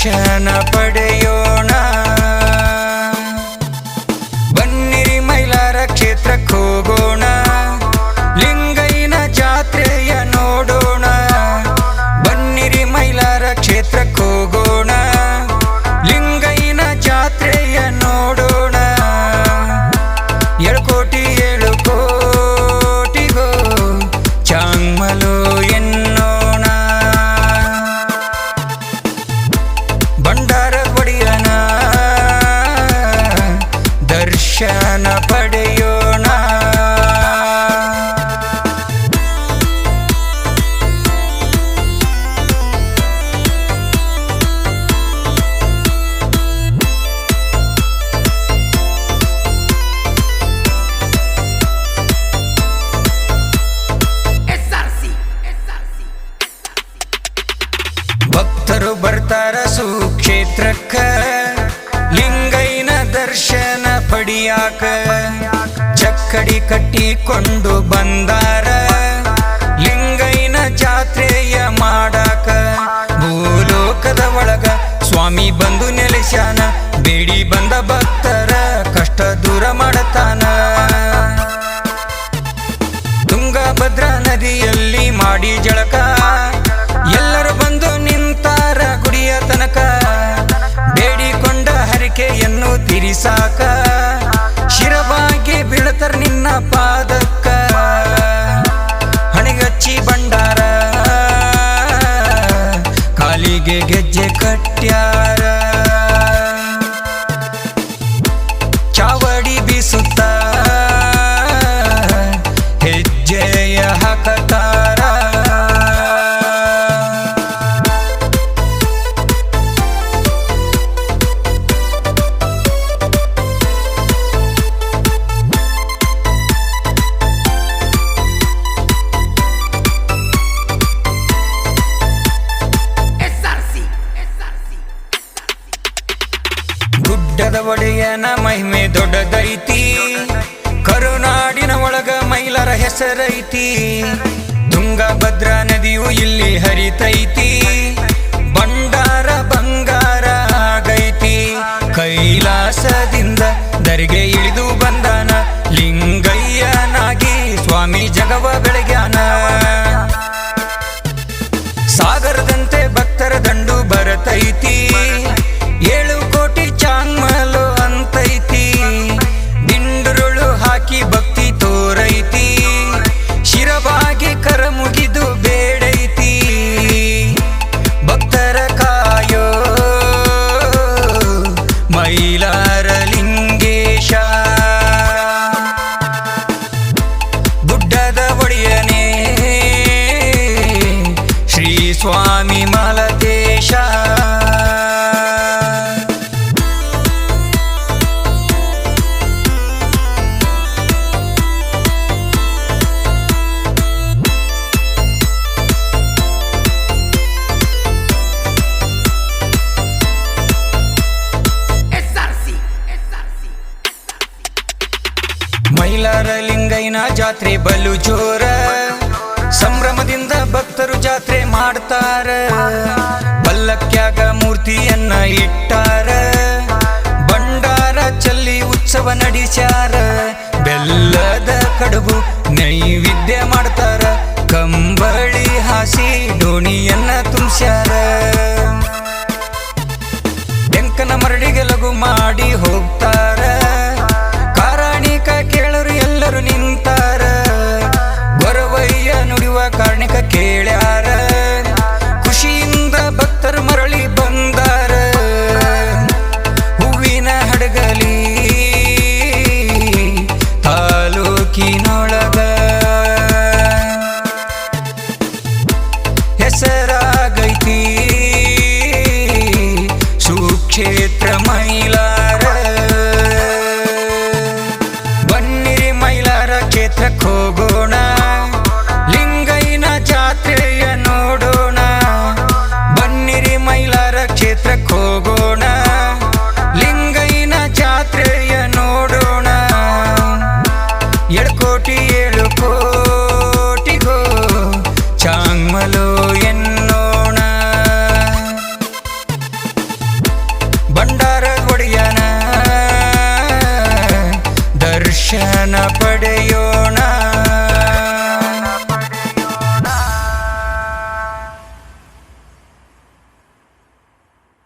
ದರ್ಶನ ಪಡೆಯೋಣ ದರ್ಶನ ಪಡೆಯೋಣ. ಭಕ್ತರು ಬರ್ತಾರ ಸುಕ್ಷೇತ್ರಕ್ಕ. ಚಕ್ಕಡಿ ಕಟ್ಟಿಕೊಂಡು ಬಂದಾರ. ಲಿಂಗೈನ ಜಾತ್ರೆಯ ಮಾಡಾಕ. ಭೂಲೋಕದ ಒಳಗ ಸ್ವಾಮಿ ಬಂದು ನೆಲೆಸ್ಯಾನ. ಬೇಡಿ ಬಂದ ಭಕ್ತರ ಕಷ್ಟ ದೂರ ಮಾಡತಾನ. ತುಂಗಭದ್ರಾ ನದಿಯಲ್ಲಿ ಮಾಡಿ ಜಳಕ ಗುಡ್ಡದ ಒಡೆಯನ ಮಹಿಮೆ ದೊಡ್ಡದೈತಿ. ಕರುನಾಡಿನ ಒಳಗ ಮೈಲರ ಹೆಸರೈತಿ. ತುಂಗಭದ್ರಾ ನದಿಯು ಇಲ್ಲಿ ಹರಿತೈತಿ. ಬಂಡಾರ ಬಂಗಾರ ಆಗೈತಿ. ಕೈಲಾಸದಿಂದ ದರಿಗೆ ಇಳಿದು ಬಂದಾನ ಲಿಂಗಯ್ಯನಾಗಿ ಸ್ವಾಮಿ ಜಗವ ಬೆಳಗ್ಯಾನ. ಶ್ರೀ ಸ್ವಾಮಿ ಮಲತೇಶ ಮೈಲಾರ ಲಿಂಗೈನ ಜಾತ್ರೆ ಬಲು ಜೋರ ಸಂಭ್ರಮದಿಂದ ಭಕ್ತರು ಜಾತ್ರೆ ಮಾಡ್ತಾರ. ಪಲ್ಲಕ್ಯಾಗ ಮೂರ್ತಿಯನ್ನ ಇಟ್ಟಾರ. ಭಂಡಾರ ಚಲ್ಲಿ ಉತ್ಸವ ನಡೆಸ್ಯಾರ. ಬೆಲ್ಲದ ಕಡುಬು शहना पड़े।